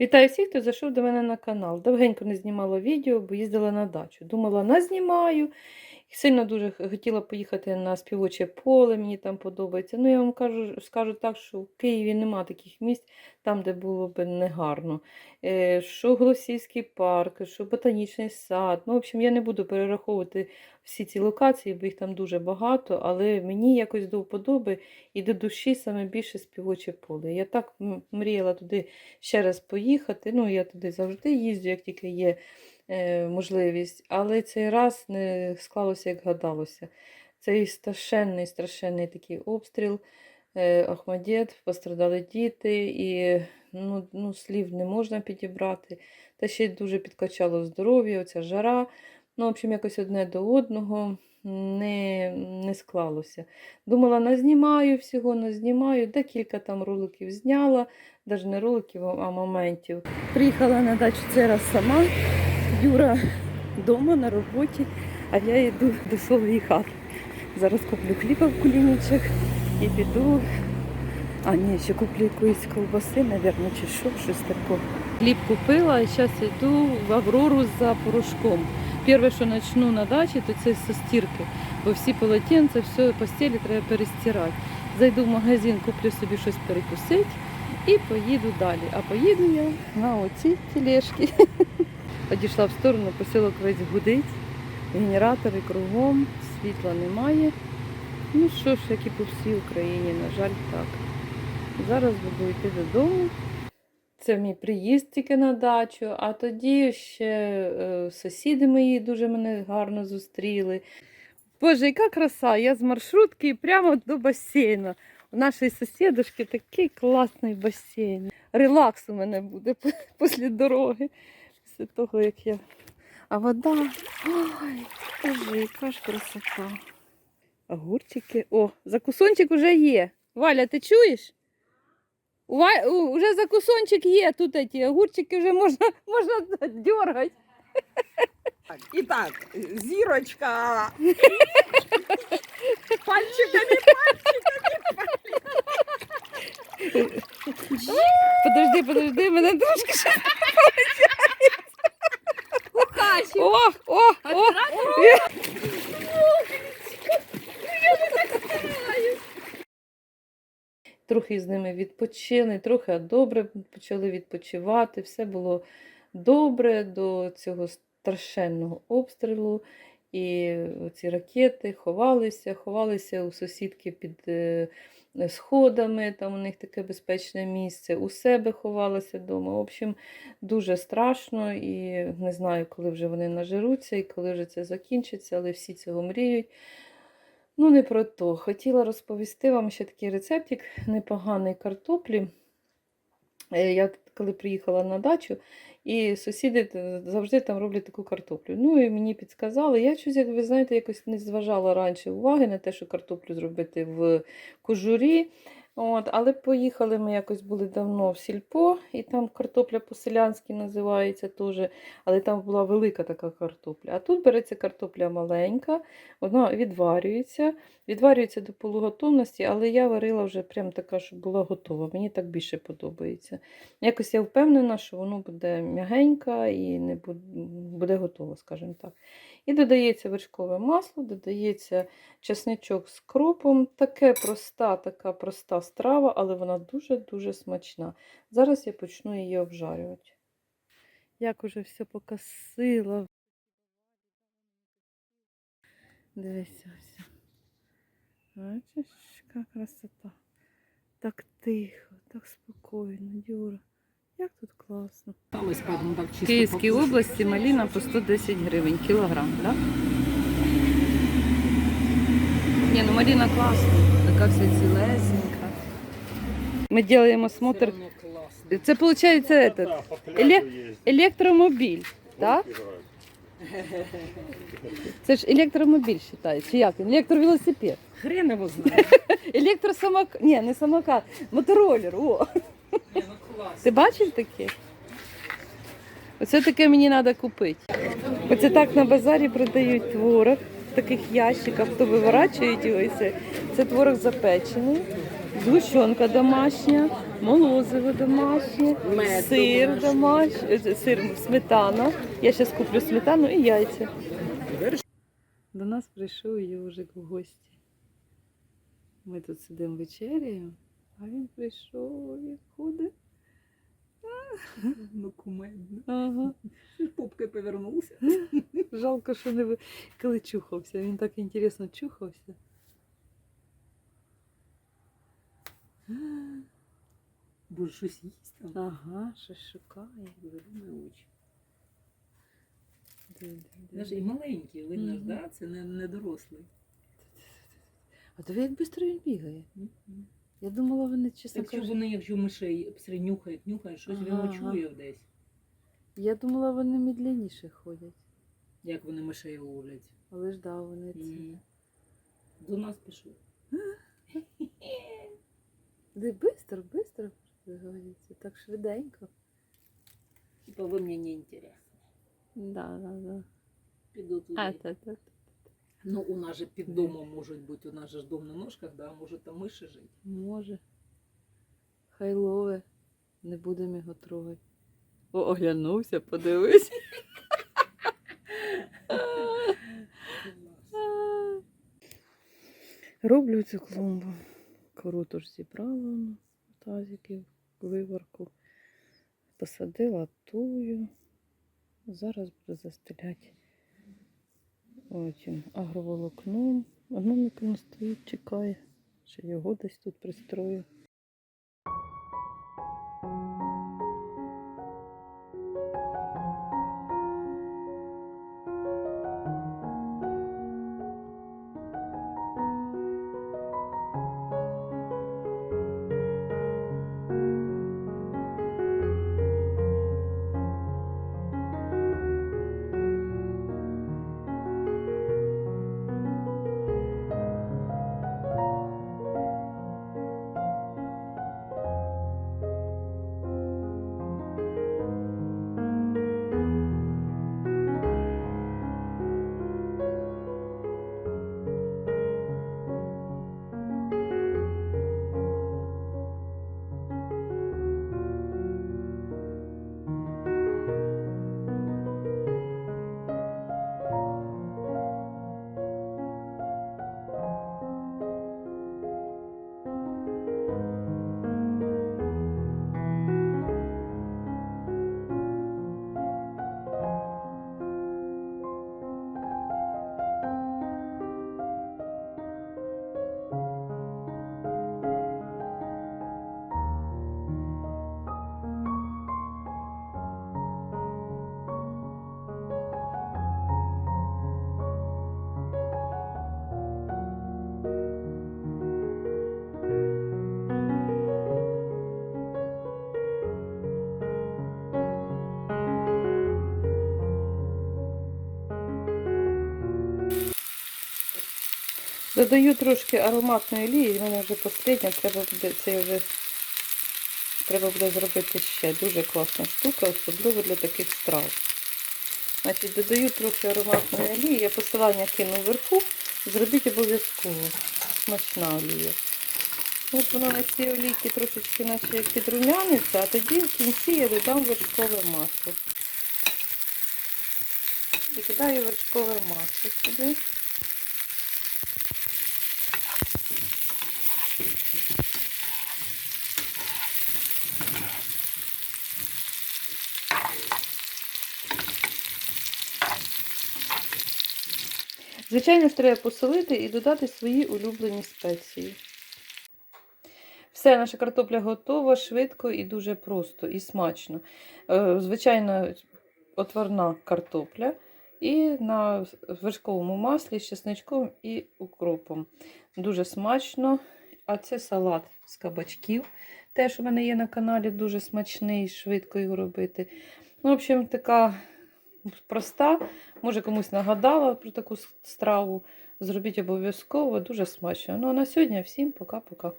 Вітаю всіх, хто зайшов до мене на канал. Довгенько не знімала відео, бо їздила на дачу. Думала, назнімаю. Сильно дуже хотіла поїхати на співоче поле, мені там подобається. Ну, я вам кажу, скажу так, що в Києві нема таких місць, там, де було б негарно. Е, що Голосівський парк, що ботанічний сад. Ну, в общем, я не буду перераховувати всі ці локації, бо їх там дуже багато, але мені якось до вподоби і до душі саме більше співоче поле. Я так мріяла туди ще раз поїхати. Ну, я туди завжди їздю, як тільки є можливість. Але цей раз не склалося, як гадалося. Цей страшенний, страшенний такий обстріл. Е, Ахмадєт, пострадали діти, і ну, ну, слів не можна підібрати. Та ще й дуже підкачало здоров'я, оця жара. Ну, в общем, якось одне до одного не, не склалося. Думала, назнімаю всього, назнімаю, декілька там роликів зняла, навіть не роликів, а моментів. Приїхала на дачу цей раз сама. Юра вдома на роботі, а я йду до своєї хати. Зараз куплю хліба в кулінічах і піду. А ні, ще куплю якоїсь ковбаси, мабуть, чи що, щось такого. Хліб купила і зараз йду в Аврору за порошком. Перше, що почну на дачі, то це зі стірки, бо всі полотенця, все постілі треба перестирати. Зайду в магазин, куплю собі щось перекусити і поїду далі. А поїду я на оцій тележці. Підійшла в сторону, посілок весь гудить, генератори кругом, світла немає. Ну що ж, як і по всій Україні, на жаль, так. Зараз буду йти додому. Це мій приїзд тільки на дачу, а тоді ще е, сусіди мої дуже мене гарно зустріли. Боже, яка краса! Я з маршрутки прямо до басейну. У нашої сусідушки такий класний басейн. Релакс у мене буде після дороги. Після того, як я. А вода. Ой, боже, яка ж красота. Огурчики. О, закусончик уже є. Валя, ти чуєш? Ва- у- Уже закусончик є, тут ці огурчики вже можна, можна дергати. І так, зірочка. Пальчиками, Подожди, подожди, мене трошки ще Кукачі. О, о, о. Трохи відпочили, трохи добре почали відпочивати. Все було добре до цього страшенного обстрілу. І ці ракети ховалися, ховалися у сусідки під е, сходами, там у них таке безпечне місце, у себе ховалися вдома. В общем, дуже страшно і не знаю, коли вже вони нажируться і коли вже це закінчиться, але всі цього мріють. Ну, не про то. Хотіла розповісти вам ще такий рецептик непоганий картоплі. Е, Я коли приїхала на дачу, і сусіди завжди там роблять таку картоплю. Ну і мені підсказали. Я щось, як ви знаєте, якось не зважала раніше уваги на те, що картоплю зробити в кожурі. От, але поїхали ми якось були давно в сільпо, і там картопля по-селянськи називається теж, але там була велика така картопля. А тут береться картопля маленька, вона відварюється, відварюється до полуготовності, але я варила вже прям така, щоб була готова. Мені так більше подобається. Якось я впевнена, що воно буде м'ягенька і не буде, буде готово, скажімо так. І додається вершкове масло, додається чесничок з кропом. Таке проста, така проста страва, але вона дуже-дуже смачна. Зараз я почну її обжарювати. Як уже все покосила. Дивися ось. Бачиш, яка красота. Так тихо, так спокійно, Юра. Як тут класно. В Київській області маліна по 110 гривень кілограм, так? Да? Ні, ну маліна класна, така вся цілесенька. Ми робимо смотр. Це виходить этот, еле- електромобіль, так? Це ж електромобіль вважається. Чи як? Електровелосипед. Хрен його знає. Електросамокат. Ні, не самокат, мотороллер. О. Ти бачив таке? Оце таке мені треба купити. Оце так на базарі продають творог в таких ящиках, хто виворачують його і все. Це творог запечений, згущенка домашня, молозиво домашнє, сир домашній. е, сир, сметана. Я зараз куплю сметану і яйця. До нас прийшов Йожик в гості. Ми тут сидимо вечеряємо, а він прийшов, він ходить. Ну, кумедно. Ага. Попкою повернувся. Жалко, що не ви... коли чухався. Він так інтересно чухався. Боже, щось їсть там. Ага, щось шукає. Видно очі. Навіть і маленький, видно ж, Мгм. да? Це не, не дорослий. А диви, як швидко він бігає. Мгм. Я думала, вони чесно Так що кажучи. вони, якщо мишей все нюхають, нюхають, щось він Ага, десь. Я думала, вони медленніше ходять. Як вони мишей ловлять. Але ж да, вони це. Мгм. До нас пішов. Де бистро, бистро говориться, так швиденько. Типа ви мені не інтересні. Да, да, да. Піду туди. А, та, та. Ну, у нас же під домом можуть бути, у нас же ж дом на ножках, да, може там миші жити. Може. Хай лове, не будемо його трогати. О, оглянувся, подивись. Роблю цю клумбу. Кору тож зібрала воно, тазиків, виварку. Посадила тую. Зараз буду застеляти Отім, агроволокном. Воно не стоїть, чекає. Ще його десь тут пристрою. Додаю трошки ароматної олії, в мене вже последня, треба буде це вже треба буде зробити ще. Дуже класна штука, особливо для таких страв. Значить, додаю трохи ароматної олії, я посилання кину вверху, зробіть обов'язково. Смачна олія. От вона на цій олійці трошечки наче підрумяниться, а тоді в кінці я додам вершкове масло. І кидаю вершкове масло сюди. Звичайно ж, треба посолити і додати свої улюблені спеції. Все, наша картопля готова швидко і дуже просто і смачно. Е, Звичайно, отварна картопля і на вершковому маслі з чесничком і укропом. Дуже смачно. А це салат з кабачків. Теж у мене є на каналі дуже смачний, швидко його робити. Ну, в общем, така проста. Може, комусь нагадала про таку страву. Зробіть обов'язково, дуже смачно. Ну а на сьогодні всім пока-пока.